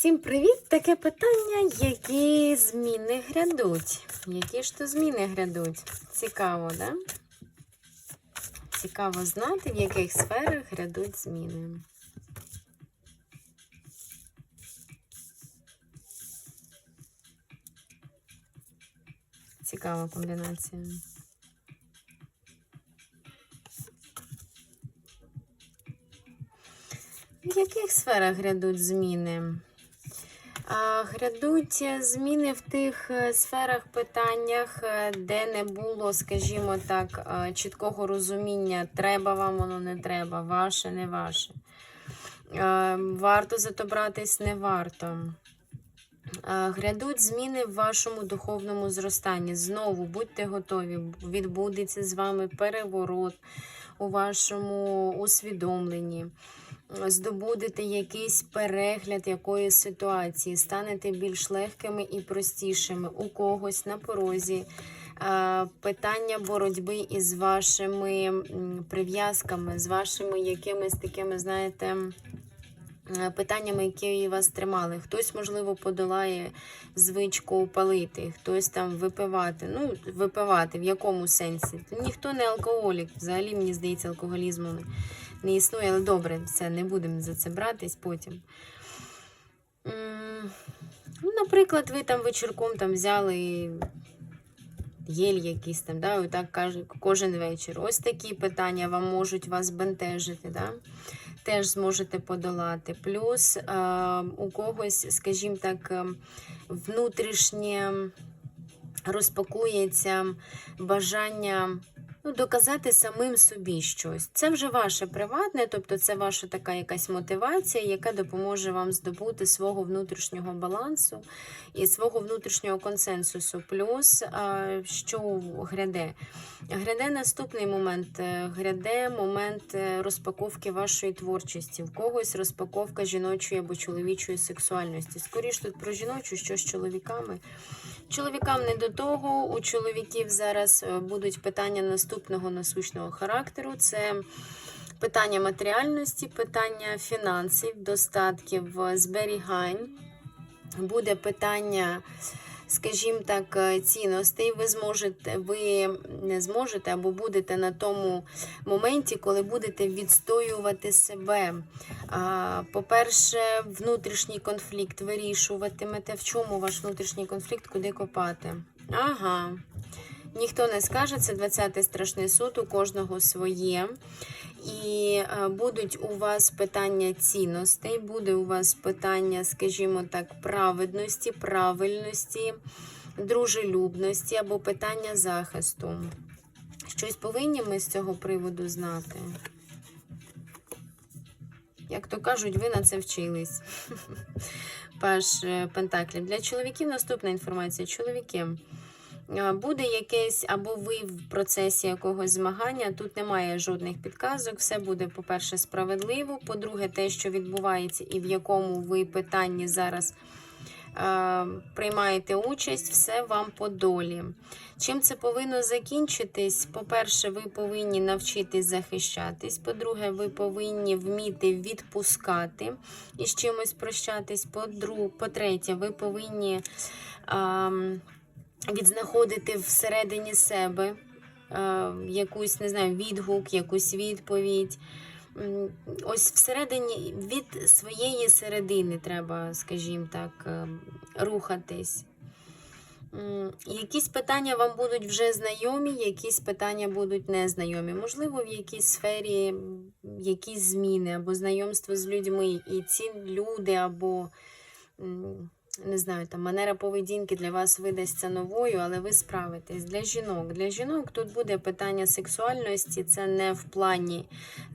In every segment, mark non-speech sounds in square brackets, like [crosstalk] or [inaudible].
Всім привіт! Таке питання, які зміни грядуть? Які ж то зміни грядуть? Цікаво, да? Цікаво знати, в яких сферах грядуть зміни. Цікава комбінація. В яких сферах грядуть зміни? Грядуть зміни в тих е, сферах, питаннях, е, де не було, скажімо так, е, чіткого розуміння, треба вам воно не треба, ваше, не ваше. Варто за то братись, не варто. Грядуть зміни в вашому духовному зростанні. Знову будьте готові, відбудеться з вами переворот у вашому усвідомленні. Здобудете якийсь перегляд якоїсь ситуації, станете більш легкими і простішими. У когось на порозі питання боротьби із вашими прив'язками, з вашими якимись такими, знаєте, питаннями, які вас тримали. Хтось, можливо, подолає звичку палити, хтось там випивати. Ну, випивати в якому сенсі? Ніхто не алкоголік. Взагалі, мені здається, алкоголізму не існує, але добре, все, не будемо за це братись потім. Ну, наприклад, ви там вечірком там взяли єль якийсь там, да, так каже кожен вечір. Ось такі питання вам можуть вас бентежити, да? теж зможете подолати. Плюс е, у когось, скажімо так, е, внутрішнє розпакується бажання ну, доказати самим собі щось. Це вже ваше приватне, тобто це ваша така якась мотивація, яка допоможе вам здобути свого внутрішнього балансу і свого внутрішнього консенсусу. Плюс, що гряде? Гряде наступний момент. Е, Гряде момент е, розпаковки вашої творчості. В когось розпаковка жіночої або чоловічої сексуальності. Скоріш тут про жіночу, що з чоловіками. Чоловікам не до того. У чоловіків зараз е, будуть питання наступного насущного характеру. Це питання матеріальності, питання фінансів, достатків, зберігань. Буде питання, скажімо так, цінностей. Ви зможете, ви не зможете або будете на тому моменті, коли будете відстоювати себе. По-перше, внутрішній конфлікт вирішуватимете. В чому ваш внутрішній конфлікт, куди копати? Ага. Ніхто не скаже, це 20-й страшний суд, у кожного своє. І е, будуть у вас питання цінностей, буде у вас питання, скажімо так, праведності, правильності, дружелюбності або питання захисту. Щось повинні ми з цього приводу знати. Як то кажуть, ви на це вчились. [laughs] Паш е, Пентаклів. Для чоловіків наступна інформація. Чоловіки. Буде якесь, або ви в процесі якогось змагання, тут немає жодних підказок. Все буде, по-перше, справедливо. По-друге, те, що відбувається, і в якому ви питанні зараз приймаєте участь, все вам по долі. Чим це повинно закінчитись? По-перше, ви повинні навчитись захищатись. По-друге, ви повинні вміти відпускати і з чимось прощатись. По-третє, ви повинні. Е, відзнаходити всередині себе е, якусь, не знаю, відгук, якусь відповідь. Ось всередині від своєї середини треба, скажімо так, е, рухатись. Якісь питання вам будуть вже знайомі, якісь питання будуть незнайомі. Можливо, в якійсь сфері якісь зміни або знайомство з людьми. І ці люди або не знаю, там манера поведінки для вас видасться новою, але ви справитесь. Для жінок. Для жінок тут буде питання сексуальності. Це не в плані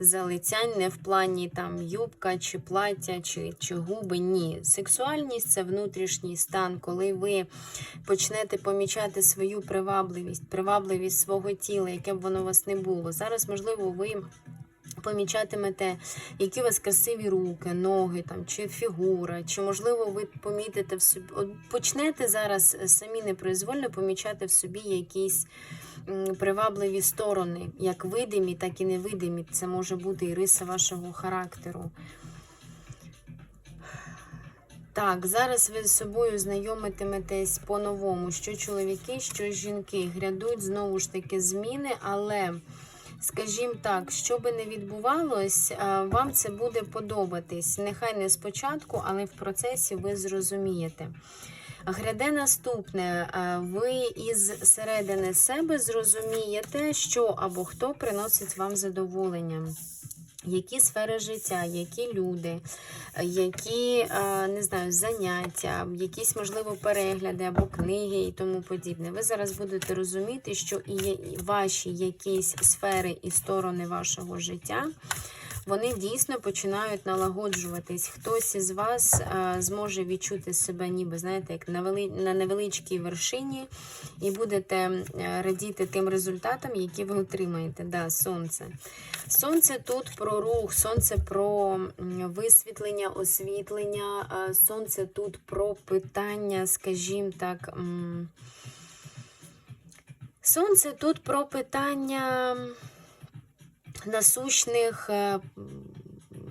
залицянь, не в плані там юбка чи плаття, чи, чи губи. Ні. Сексуальність це внутрішній стан, коли ви почнете помічати свою привабливість, привабливість свого тіла, яке б воно у вас не було. Зараз, можливо, ви помічатимете, які у вас красиві руки, ноги там, чи фігура, чи, можливо, ви помітите в собі, от почнете зараз самі непроизвольно помічати в собі якісь привабливі сторони, як видимі, так і невидимі. Це може бути і риса вашого характеру. Так, зараз ви з собою знайомитиметесь по-новому, що чоловіки, що жінки. Грядуть знову ж таки зміни, але, скажімо так, що би не відбувалось, вам це буде подобатись. Нехай не спочатку, але в процесі ви зрозумієте. Гряде наступне, ви із середини себе зрозумієте, що або хто приносить вам задоволення. Які сфери життя, які люди, які е, не знаю, заняття, якісь можливо перегляди або книги і тому подібне. Ви зараз будете розуміти, що і ваші якісь сфери і сторони вашого життя. Вони дійсно починають налагоджуватись. Хтось із вас е, зможе відчути себе, ніби знаєте, як на вели... на невеличкій вершині, і будете радіти тим результатам, які ви отримаєте. Да, сонце. Сонце тут про рух, сонце про висвітлення, освітлення, е, сонце тут про питання, скажімо так. Сонце тут про питання насущних е,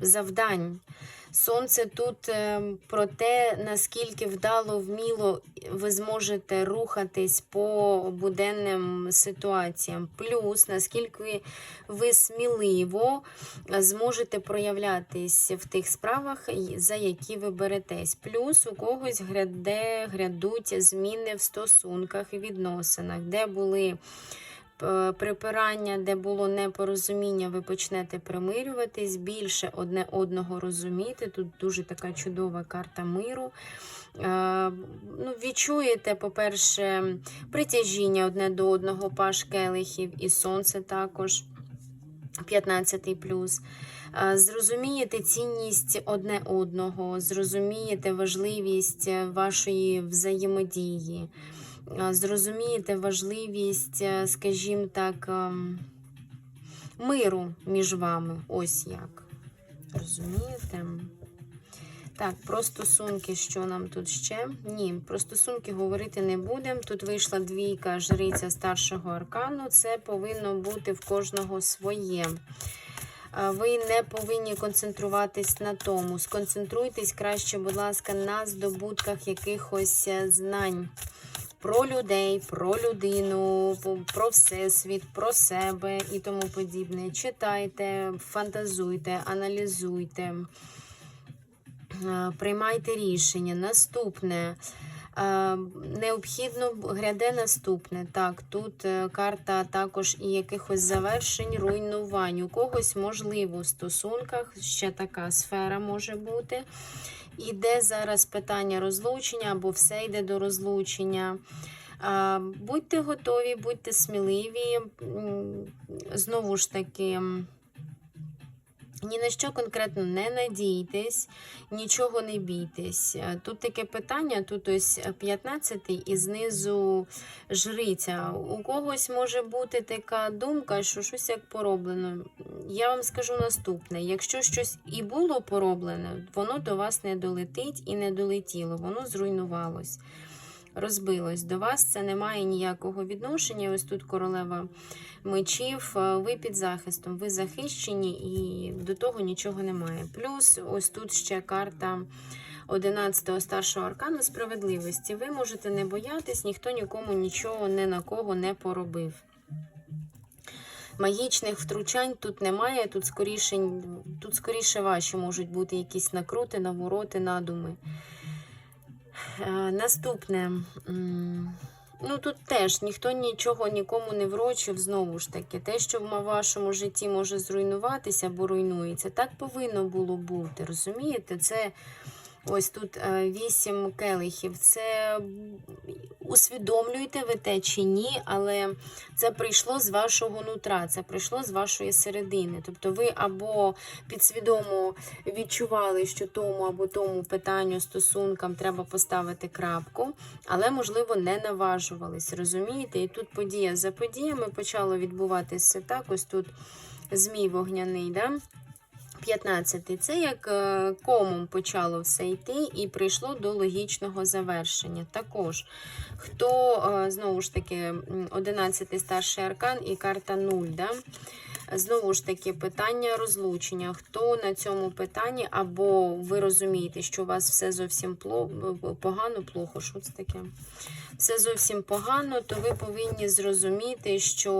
завдань. Сонце тут е, про те, наскільки вдало, вміло ви зможете рухатись по буденним ситуаціям. Плюс, наскільки ви сміливо зможете проявлятись в тих справах, за які ви беретесь. Плюс у когось гряде, грядуть зміни в стосунках і відносинах, де були припирання, де було непорозуміння, ви почнете примирюватись, більше одне одного розуміти. Тут дуже така чудова карта миру. Е, ну, відчуєте, по-перше, притяжіння одне до одного, паш келихів і сонце також. 15 плюс. Е, Зрозумієте цінність одне одного, зрозумієте важливість е, вашої взаємодії, Е, зрозумієте важливість, е, скажімо так, ем, миру між вами. Ось як. Розумієте? Так, про стосунки, що нам тут ще? Ні, про стосунки говорити не будемо. Тут вийшла двійка жриця старшого аркану. Це повинно бути в кожного своє. Ви не повинні концентруватись на тому. Сконцентруйтесь краще, будь ласка, на здобутках якихось е, знань про людей, про людину, про всесвіт, про себе і тому подібне. Читайте, фантазуйте, аналізуйте. Е, Приймайте рішення. Наступне. Е, Необхідно гряде наступне. Так, тут е, карта також і якихось завершень, руйнувань. У когось, можливо, в стосунках ще така сфера може бути. Іде зараз питання розлучення або все йде до розлучення. Будьте готові, будьте сміливі. Знову ж таки, ні на що конкретно не надійтесь, нічого не бійтесь. Е, Тут таке питання, тут ось 15 і знизу жриця. У когось може бути така думка, що щось як пороблено. Я вам скажу наступне: якщо щось і було пороблено, воно до вас не долетить і не долетіло, воно зруйнувалось. Розбилось до вас, це не має ніякого відношення. Ось тут королева мечів, е, ви під захистом, ви захищені і до того нічого немає. Плюс ось тут ще карта 11-го старшого аркану справедливості. Ви можете не боятись, ніхто нікому нічого не на кого не поробив. Магічних втручань тут немає, тут скоріше, тут скоріше ваші можуть бути якісь накрути, навороти, надуми. Е, Наступне. Ну, тут теж ніхто нічого нікому не врочив, знову ж таки. Те, що в вашому житті може зруйнуватися або руйнується, так повинно було бути. Розумієте? Це ось тут е, вісім келихів. Це усвідомлюєте ви те чи ні, але це прийшло з вашого нутра, це прийшло з вашої середини. Тобто ви або підсвідомо відчували, що тому або тому питанню стосункам треба поставити крапку, але, можливо, не наважувались. Розумієте? І тут подія за подіями почало відбуватися так. Ось тут змій вогняний. Да? 15. Це як е, комом почало все йти і прийшло до логічного завершення. Також, хто, е, знову ж таки, м, 11 старший аркан і карта 0. Да? Знову ж таки, питання розлучення. Хто на цьому питанні, або ви розумієте, що у вас все зовсім погано, плохо, що це таке? Все зовсім погано, то ви повинні зрозуміти, що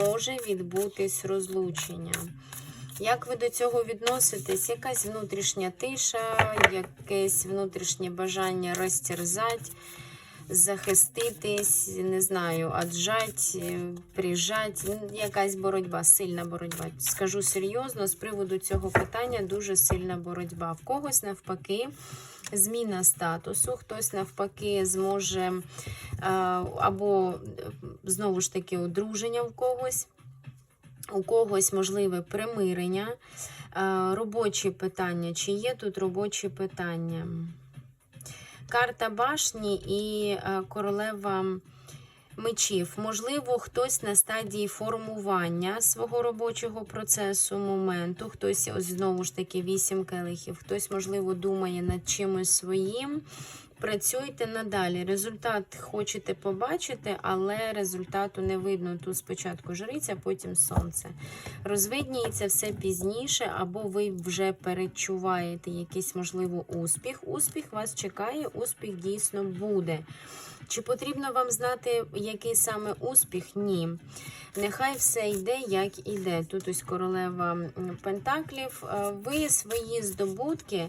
може відбутись розлучення. Як ви до цього відноситесь? Якась внутрішня тиша, якесь внутрішнє бажання розтерзати, захиститись, не знаю, отжать, е, прижать. Якась боротьба, сильна боротьба. Скажу серйозно, з приводу цього питання дуже сильна боротьба. В когось навпаки. Зміна статусу, хтось навпаки зможе е, або е, знову ж таки одруження в когось, у когось можливе примирення, Е, робочі питання. Чи є тут робочі питання? Карта башні і е, королева мечів. Можливо, хтось на стадії формування свого робочого процесу, моменту, хтось, ось знову ж таки, вісім келихів, хтось, можливо, думає над чимось своїм. Працюйте надалі. Результат хочете побачити, але результату не видно. Тут спочатку жриця, потім сонце. Розвидніється все пізніше, або ви вже перечуваєте якийсь, можливо, успіх. Успіх вас чекає, успіх дійсно буде. Чи потрібно вам знати, який саме успіх? Ні. Нехай все йде, як іде. Тут ось королева Пентаклів. Е, Ви свої здобутки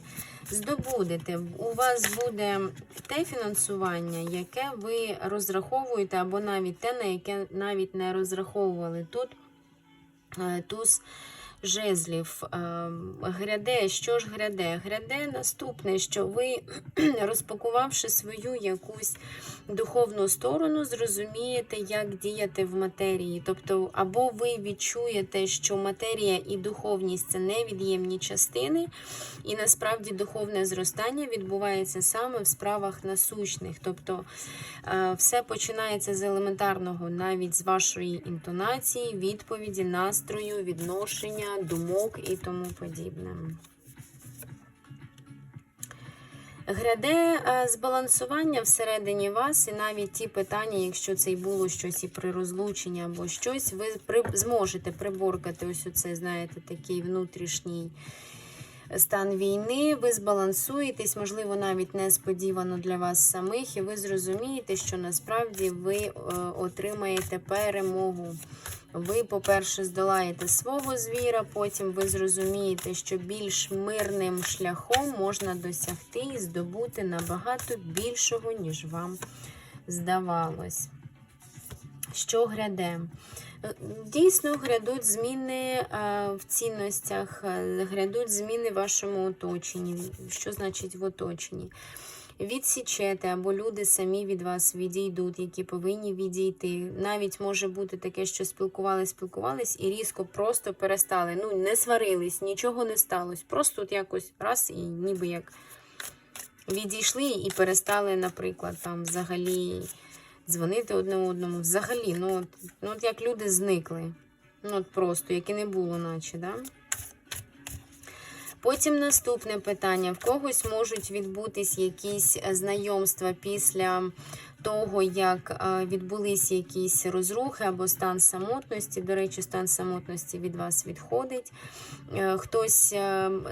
здобудете. У вас буде те фінансування, яке ви розраховуєте, або навіть те, на яке навіть не розраховували. Тут е, туз жезлів е, гряде. Що ж гряде? Гряде наступне, що ви, [clears throat] розпакувавши свою якусь духовну сторону, зрозумієте, як діяти в матерії. Тобто, або ви відчуєте, що матерія і духовність це невід'ємні частини, і насправді духовне зростання відбувається саме в справах насущних. Тобто е, все починається з елементарного, навіть з вашої інтонації, відповіді, настрою, відношення, думок і тому подібне. Гряде е, збалансування всередині вас, і навіть ті питання, якщо це й було щось і при розлученні або щось, ви зможете приборкати ось оце, знаєте, такий внутрішній стан війни. Ви збалансуєтесь, можливо, навіть несподівано для вас самих, і ви зрозумієте, що насправді ви е, отримаєте перемогу. Ви, по-перше, здолаєте свого звіра, потім ви зрозумієте, що більш мирним шляхом можна досягти і здобути набагато більшого, ніж вам здавалось. Що гряде? Е, Дійсно, грядуть зміни е, в цінностях, е, грядуть зміни в вашому оточенні. Що значить в оточенні? Відсічете, або люди самі від вас відійдуть, які повинні відійти. Навіть може бути таке, що спілкувались, спілкувались і різко просто перестали. Ну, не сварились, нічого не сталося. Просто от якось раз і ніби як відійшли і перестали, наприклад, там взагалі дзвонити одне одному. Взагалі, ну от, ну от як люди зникли. Ну от просто, як і не було, наче, да? Потім наступне питання: в когось можуть відбутись якісь е, знайомства після того, як е, відбулись якісь розрухи або стан самотності. До речі, стан самотності від вас відходить. Е, Хтось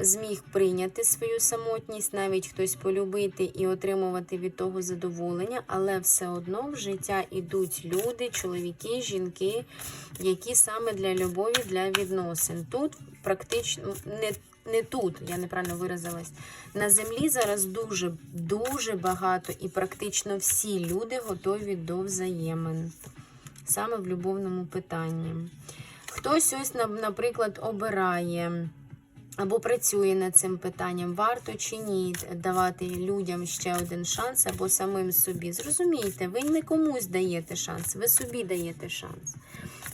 зміг прийняти свою самотність, навіть хтось полюбити і отримувати від того задоволення, але все одно в життя ідуть люди, чоловіки, жінки, які саме для любові, для відносин. Тут практично не не тут, я неправильно виразилась. На землі зараз дуже дуже багато і практично всі люди готові до взаємин. Саме в любовному питанні. Хтось ось, на- наприклад, обирає або працює над цим питанням, варто чи ні давати людям ще один шанс або самим собі. Зрозумійте, ви не комусь даєте шанс, ви собі даєте шанс.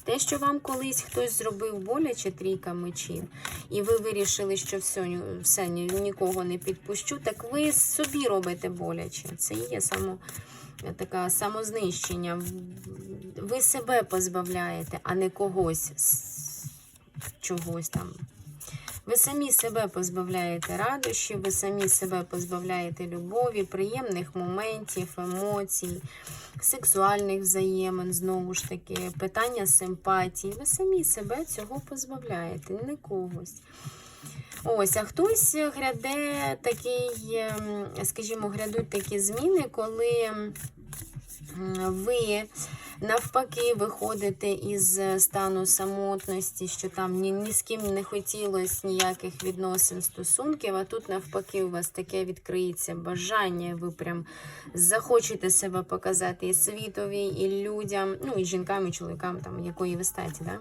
Те, що вам колись хтось зробив боляче трійка мечів, і ви вирішили, що все, все нікого не підпущу, так ви собі робите боляче. Це є само, така самознищення. Ви себе позбавляєте, а не когось чогось там. Ви самі себе позбавляєте радощів, ви самі себе позбавляєте любові, приємних моментів, емоцій, сексуальних взаємин, знову ж таки, питання симпатії. Ви самі себе цього позбавляєте, не когось. Ось, а хтось гряде такий, ем, скажімо, грядуть такі зміни, коли ви навпаки виходите із стану самотності, що там ні, ні з ким не хотілося ніяких відносин, стосунків, а тут навпаки у вас таке відкриється бажання, ви прям захочете себе показати і світові, і людям, ну і жінкам, і чоловікам, там, якої ви статі, да?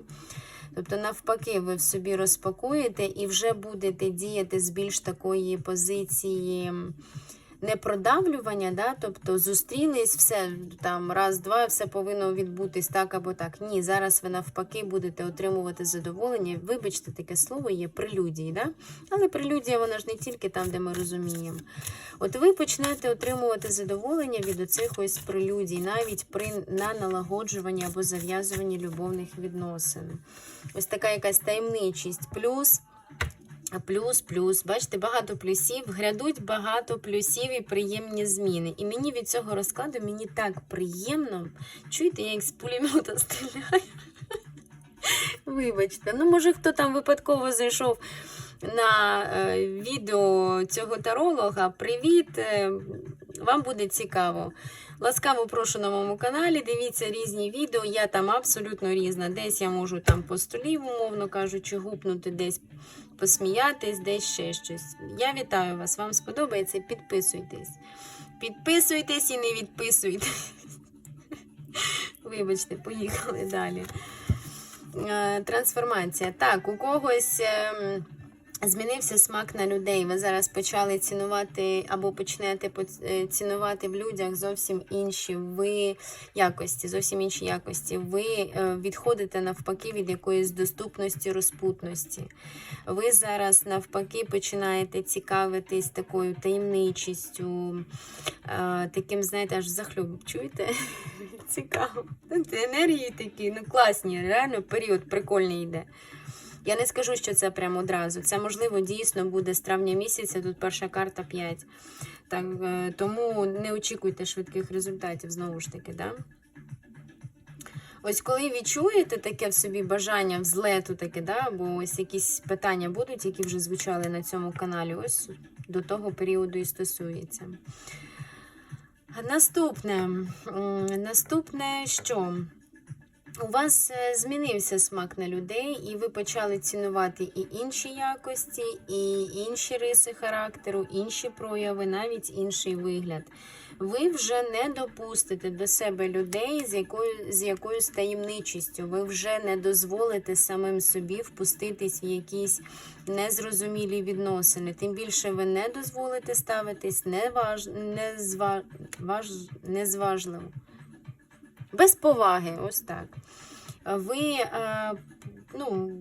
Тобто, навпаки, ви в собі розпакуєте і вже будете діяти з більш такої позиції не продавлювання, да? тобто зустрілись, все там раз, два, все повинно відбутись так або так. Ні, зараз ви навпаки будете отримувати задоволення. Вибачте, таке слово є прелюдії, да? але прелюдія вона ж не тільки там, де ми розуміємо. От ви почнете отримувати задоволення від оцих ось прелюдій, навіть при на налагоджуванні або зав'язуванні любовних відносин. Ось така якась таємничість. Плюс. Плюс, плюс, бачите, багато плюсів, грядуть багато плюсів і приємні зміни. І мені від цього розкладу мені так приємно. Чуєте, я як з пулемета стріляю. [laughs] Вибачте, ну може хто там випадково зайшов на е, відео цього таролога. Привіт! е, Вам буде цікаво. Ласкаво прошу на моєму каналі. Дивіться різні відео. Я там абсолютно різна. Десь я можу там по столі, умовно кажучи, гупнути, десь посміятись, десь ще щось. Я вітаю вас. Вам сподобається? Підписуйтесь. Підписуйтесь і не відписуйтесь. [laughs] Вибачте, поїхали далі. Е, Трансформація. Так, у когось. Змінився смак на людей. Ви зараз почали цінувати або почнете е, цінувати в людях зовсім інші ви якості, зовсім інші якості. Ви е, відходите навпаки від якоїсь доступності, розпутності. Ви зараз навпаки починаєте цікавитись такою таємничістю, е, таким, знаєте, аж захлюб. Чуєте? [laughs] Цікаво. Енергії такі, ну класні, реально період прикольний йде. Я не скажу, що це прямо одразу. Це можливо дійсно буде з травня місяця. Тут перша карта 5. Так, е, тому не очікуйте швидких результатів знову ж таки, да? Ось коли відчуєте таке в собі бажання взлету, таке, да, або ось якісь питання будуть, які вже звучали на цьому каналі, ось до того періоду і стосується. Наступне, наступне що? У вас е, змінився смак на людей, і ви почали цінувати і інші якості, і інші риси характеру, інші прояви, навіть інший вигляд. Ви вже не допустите до себе людей з якою, з якоюсь таємничістю. Ви вже не дозволите самим собі впуститись в якісь незрозумілі відносини. Тим більше ви не дозволите ставитись неваж, незва, важ, незважливо. Без поваги, ось так. Ви, е, ну,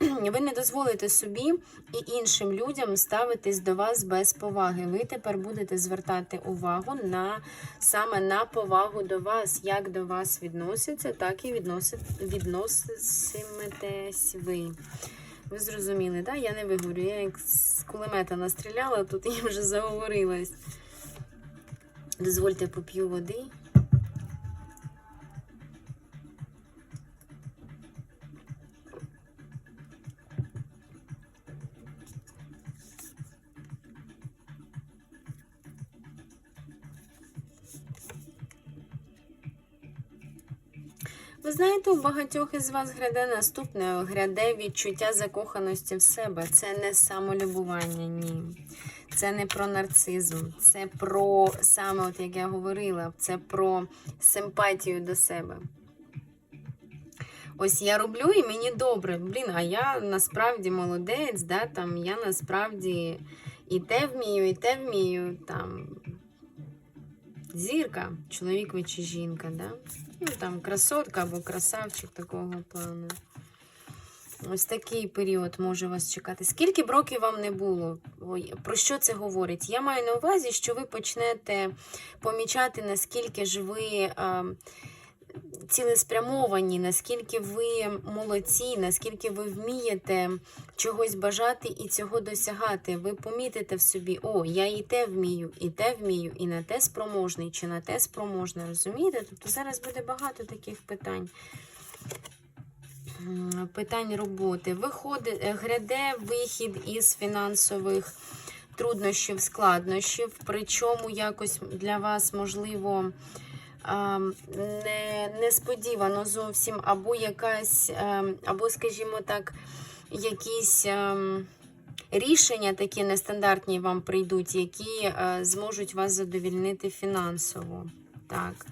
[clears throat] ви не дозволите собі і іншим людям ставитись до вас без поваги. Ви тепер будете звертати увагу на саме на повагу до вас, як до вас відносяться, так і відносит, відноситиметесь ви. Ви зрозуміли, так? Я не виговорю. Я як з кулемета настріляла, тут я вже заговорилась. Дозвольте поп'ю води. У багатьох із вас гряде наступне, гряде відчуття закоханості в себе. Це не самолюбування, ні. Це не про нарцизм, це про саме, от як я говорила, це про симпатію до себе. Ось я роблю і мені добре. Блін, а я насправді молодець, да, там, я насправді і те вмію, і те вмію. Там, зірка, чоловік ви чи жінка, да? Ну, там красотка або красавчик такого плану. Ось такий період може вас чекати. Скільки б років вам не було? Про що це говорить? Я маю на увазі, що ви почнете помічати, наскільки ж ви а, цілеспрямовані, наскільки ви молодці, наскільки ви вмієте чогось бажати і цього досягати. Ви помітите в собі, о, я і те вмію, і те вмію, і на те спроможний, чи на те спроможна. Розумієте? Тобто зараз буде багато таких питань. Питань роботи. Виходить, е, гряде вихід із фінансових труднощів, складнощів, причому якось для вас можливо не, несподівано зовсім, або якась, або, скажімо так, якісь рішення такі нестандартні вам прийдуть, які зможуть вас задовільнити фінансово. Так.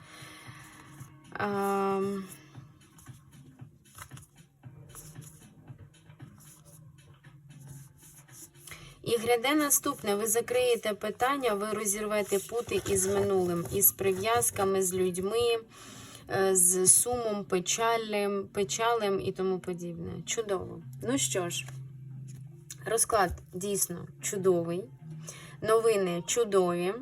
І гряде наступне, ви закриєте питання, ви розірвете пути із минулим, із прив'язками, з людьми, е, з сумом, печалем, печалем і тому подібне. Чудово. Ну що ж, розклад дійсно чудовий, новини чудові.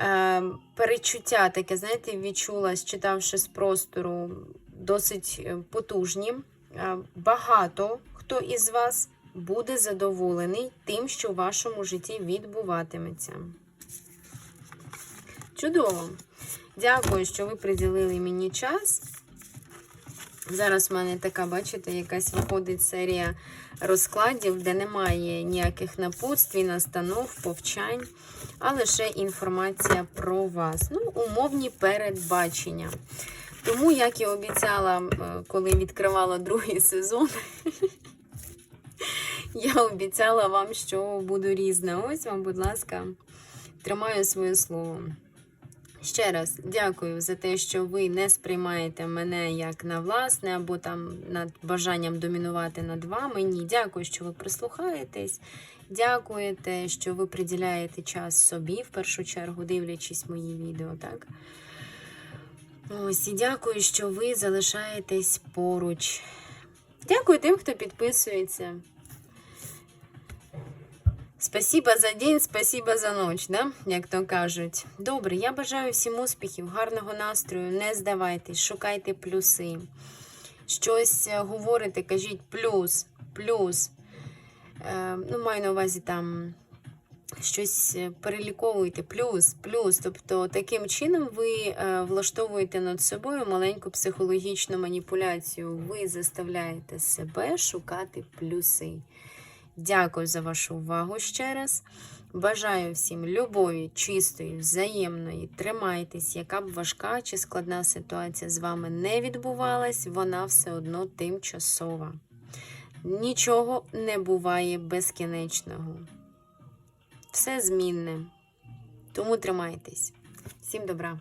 Е, Перечуття таке, знаєте, відчула, читавши з простору, досить е, потужні. Багато хто із вас буде задоволений тим, що в вашому житті відбуватиметься. Чудово! Дякую, що ви приділили мені час. Зараз в мене така, бачите, якась виходить серія розкладів, де немає ніяких напутствій, настанов, повчань, а лише інформація про вас. Ну, умовні передбачення. Тому, як і обіцяла, е, коли відкривала другий сезон, [laughs] [laughs] я обіцяла вам, що буду різна. Ось вам, будь ласка, тримаю своє слово. Ще раз дякую за те, що ви не сприймаєте мене як на власне, або там над бажанням домінувати над вами. Ні, дякую, що ви прислухаєтесь. Дякуєте, що ви приділяєте час собі, в першу чергу, дивлячись мої відео, так? Ось, і дякую, що ви залишаєтесь поруч. Дякую тим, хто підписується. Спасибо за день, спасибо за ніч, да? як то кажуть. Добре, я бажаю всім успіхів, гарного настрою, не здавайтесь, шукайте плюси. Щось е, говорите, кажіть плюс, плюс. Е, ну, маю на увазі там щось е, переліковуєте, плюс, плюс. Тобто таким чином ви е, влаштовуєте над собою маленьку психологічну маніпуляцію. Ви заставляєте себе шукати плюси. Дякую за вашу увагу ще раз. Бажаю всім любові, чистої, взаємної. Тримайтесь, яка б важка чи складна ситуація з вами не відбувалась, вона все одно тимчасова. Нічого не буває безкінечного. Все змінне. Тому тримайтесь. Всім добра!